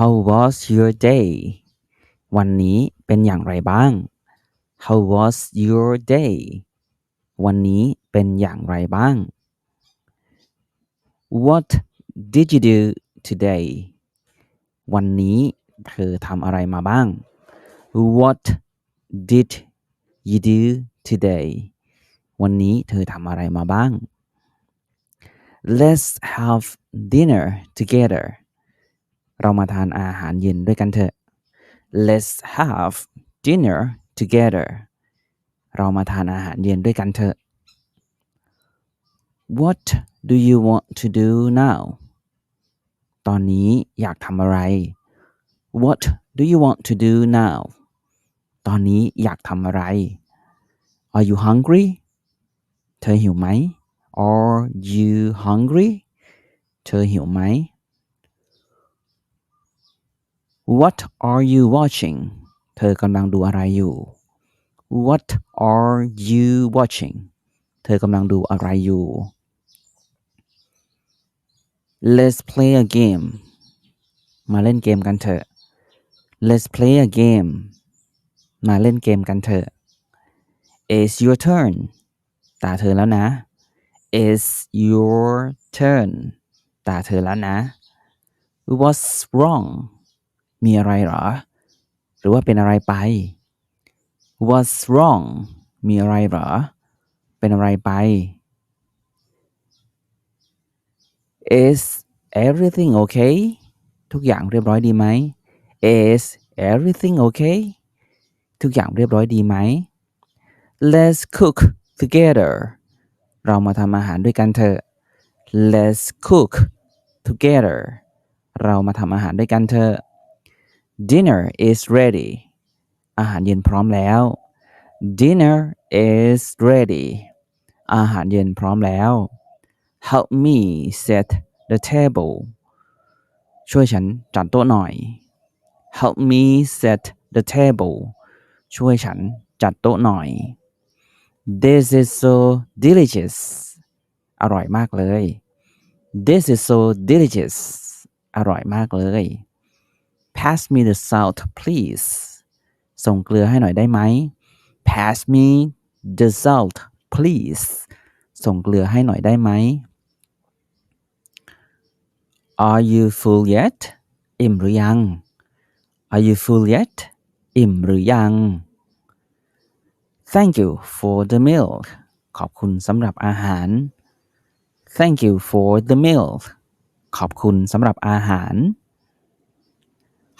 How was your day วันนี้เป็นอย่างไรบ้าง How was your day วันนี้เป็นอย่างไรบ้าง What did you do today วันนี้เธอทำอะไรมาบ้าง What did you do today วันนี้เธอทำอะไรมาบ้าง Let's have dinner together เรามาทานอาหารเย็นด้วยกันเถอะ Let's have dinner together เรามาทานอาหารเย็นด้วยกันเถอะ What do you want to do now ตอนนี้อยากทำอะไร What do you want to do now ตอนนี้อยากทำอะไร Are you hungry เธอหิวไหม Are you hungry เธอหิวไหม What are you watching เธอกำลังดูอะไรอยู่ What are you watching เธอกำลังดูอะไรอยู่ Let's play a game มาเล่นเกมกันเถอะ Let's play a game มาเล่นเกมกันเถอะ It's your turn ตาเธอแล้วนะ It's your turn ตาเธอแล้วนะ What's wrong มีอะไรหรอ หรือว่าเป็นอะไรไป What's wrong มีอะไรหรอ เป็นอะไรไป Is everything okay ทุกอย่างเรียบร้อยดีไหม Is everything okay ทุกอย่างเรียบร้อยดีไหม Let's cook together เรามาทำอาหารด้วยกันเถอะ Let's cook together เรามาทำอาหารด้วยกันเถอะ Dinner is ready อาหารเย็นพร้อมแล้ว Dinner is ready อาหารเย็นพร้อมแล้ว Help me set the table ช่วยฉันจัดโต๊ะหน่อย Help me set the table ช่วยฉันจัดโต๊ะหน่อย This is so delicious อร่อยมากเลย This is so delicious อร่อยมากเลย Pass me the salt please ส่งเกลือให้หน่อยได้ไหม Pass me the salt please ส่งเกลือให้หน่อยได้ไหม Are you full yet อิ่มหรือยัง Are you full yet อิ่มหรือยัง Thank you for the meal ขอบคุณสำหรับอาหาร Thank you for the meal ขอบคุณสำหรับอาหาร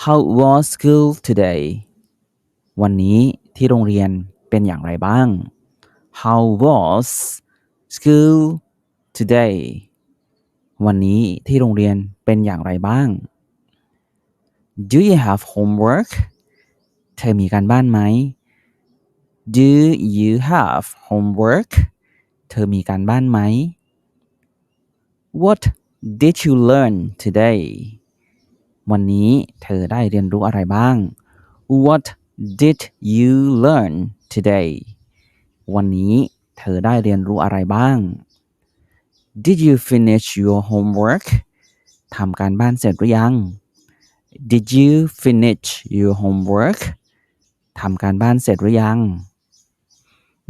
How was school today วันนี้ที่โรงเรียนเป็นอย่างไรบ้าง How was school today วันนี้ที่โรงเรียนเป็นอย่างไรบ้าง Do you have homework เธอมีการบ้านไหม Do you have homework เธอมีการบ้านไหม What did you learn today วันนี้เธอได้เรียนรู้อะไรบ้าง What did you learn today วันนี้เธอได้เรียนรู้อะไรบ้าง Did you finish your homework ทำการบ้านเสร็จหรือยัง Did you finish your homework ทำการบ้านเสร็จหรือยัง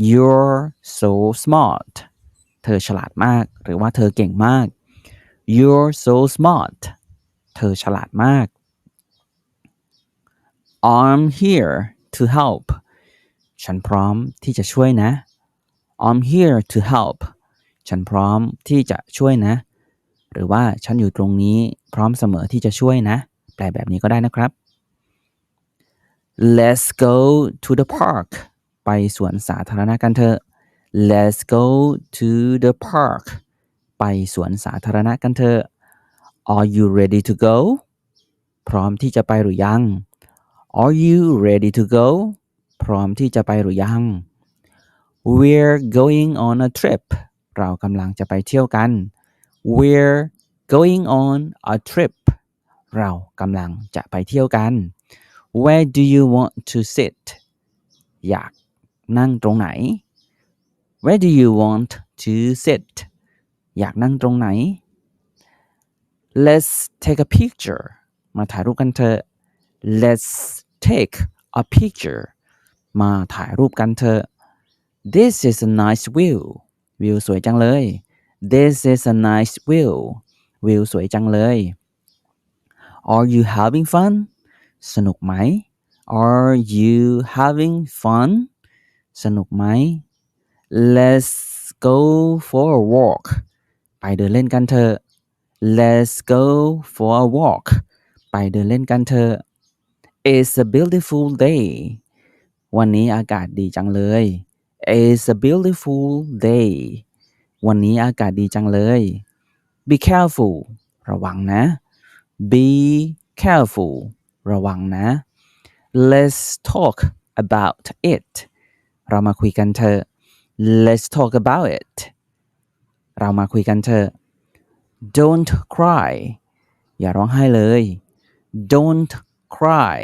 You're so smart เธอฉลาดมาก หรือว่าเธอเก่งมาก You're so smart เธอฉลาดมาก I'm here to help ฉันพร้อมที่จะช่วยนะ I'm here to help ฉันพร้อมที่จะช่วยนะ หรือว่าฉันอยู่ตรงนี้พร้อมเสมอที่จะช่วยนะ แปลแบบนี้ก็ได้นะครับ Let's go to the park ไปสวนสาธารณะกันเถอะ Let's go to the park ไปสวนสาธารณะกันเถอะ Are you ready to go พร้อมที่จะไปหรือยัง Are you ready to go พร้อมที่จะไปหรือยัง We're going on a trip เรากำลังจะไปเที่ยวกัน We're going on a trip เรากำลังจะไปเที่ยวกัน Where do you want to sit อยากนั่งตรงไหน Where do you want to sit อยากนั่งตรงไหน Let's take a picture มาถ่ายรูปกันเถอะ let's take a picture มาถ่ายรูปกันเถอะ this is a nice view วิวสวยจังเลย this is a nice view วิวสวยจังเลย are you having fun สนุกไหม are you having fun สนุกไหม let's go for a walk ไปเดินเล่นกันเถอะ Let's go for a walk ไปเดินเล่นกันเถอะ it's a beautiful day วันนี้อากาศดีจังเลย it's a beautiful day วันนี้อากาศดีจังเลย be careful ระวังนะ be careful ระวังนะ let's talk about it เรามาคุยกันเถอะ let's talk about it เรามาคุยกันเถอะ don't cry อย่าร้องไห้เลย don't cry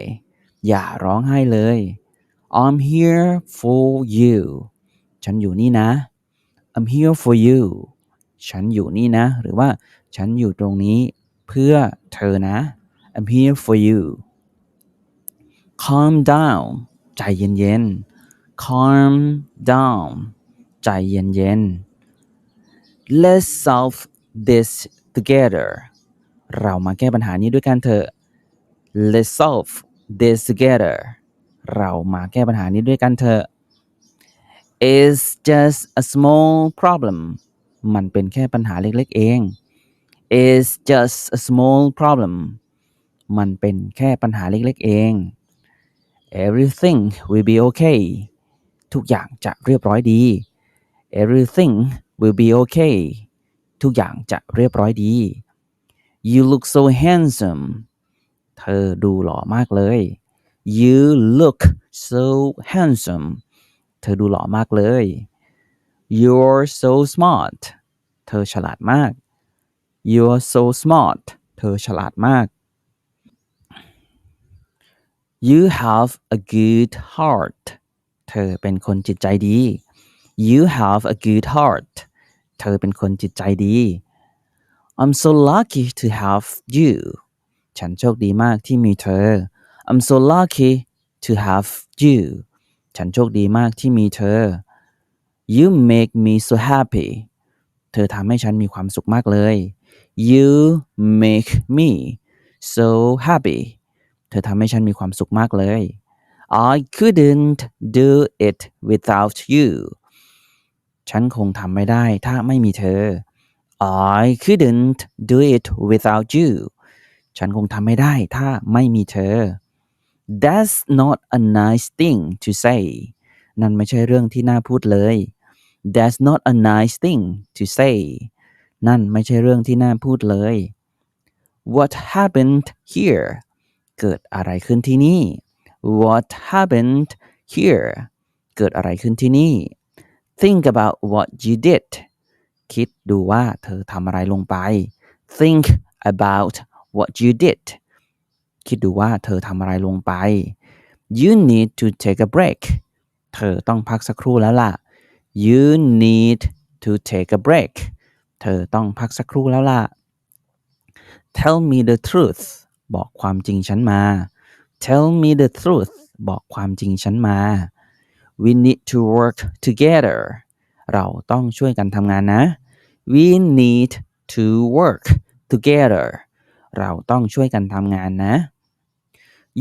อย่าร้องไห้เลย I'm here for you ฉันอยู่นี่นะ I'm here for you ฉันอยู่นี่นะ หรือว่าฉันอยู่ตรงนี้เพื่อเธอนะ I'm here for you calm down ใจเย็นๆ calm down ใจเย็นๆ let's solve this together เรามาแก้ปัญหานี้ด้วยกันเถอะ let's solve this together เรามาแก้ปัญหานี้ด้วยกันเถอะ it's just a small problem มันเป็นแค่ปัญหาเล็กๆเอง it's just a small problem มันเป็นแค่ปัญหาเล็กๆเอง everything will be okay ทุกอย่างจะเรียบร้อยดี everything will be okay ทุกอย่างจะเรียบร้อยดี you look so handsome เธอดูหล่อมากเลย you look so handsome เธอดูหล่อมากเลย you're so smart เธอฉลาดมาก you're so smart เธอฉลาดมาก you have a good heart เธอเป็นคนจิตใจดี you have a good heart เธอเป็นคนจิตใจดี I'm so lucky to have you ฉันโชคดีมากที่มีเธอ I'm so lucky to have you ฉันโชคดีมากที่มีเธอ You make me so happy เธอทำให้ฉันมีความสุขมากเลย You make me so happy เธอทำให้ฉันมีความสุขมากเลย I couldn't do it without you ฉันคงทำไม่ได้ถ้าไม่มีเธอ I couldn't do it without you ฉันคงทำไม่ได้ถ้าไม่มีเธอ That's not a nice thing to say นั่นไม่ใช่เรื่องที่น่าพูดเลย That's not a nice thing to say นั่นไม่ใช่เรื่องที่น่าพูดเลย What happened here เกิดอะไรขึ้นที่นี่ What happened here เกิดอะไรขึ้นที่นี่ Think about what you did คิดดูว่าเธอทำอะไรลงไป Think about what you did คิดดูว่าเธอทำอะไรลงไป You need to take a break เธอต้องพักสักครู่แล้วล่ะ You need to take a break เธอต้องพักสักครู่แล้วล่ะ Tell me the truth บอกความจริงฉันมา Tell me the truth บอกความจริงฉันมา We need to work together เราต้องช่วยกันทำงานนะ We need to work together เราต้องช่วยกันทำงานนะ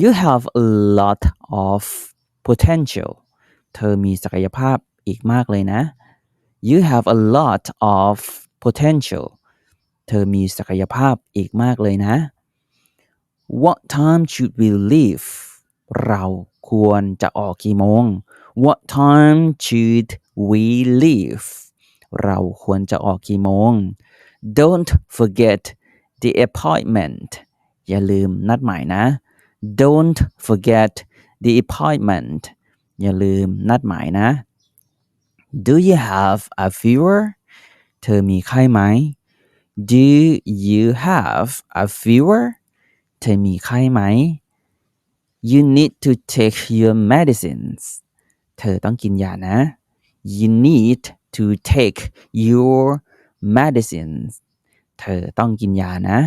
You have a lot of potential เธอมีศักยภาพอีกมากเลยนะ You have a lot of potential เธอมีศักยภาพอีกมากเลยนะ What time should we leave เราควรจะออกกี่โมง What time should we leave เราควรจะออกกี่โมง Don't forget the appointment อย่าลืมนัดหมายนะ Don't forget the appointment อย่าลืมนัดหมายนะ Do you have a fever เธอมีไข้ไหม Do you have a fever เธอมีไข้ไหม You need to take your medicines เธอต้องกินยานะ You need to take your medicines เธอต้องกินยานะ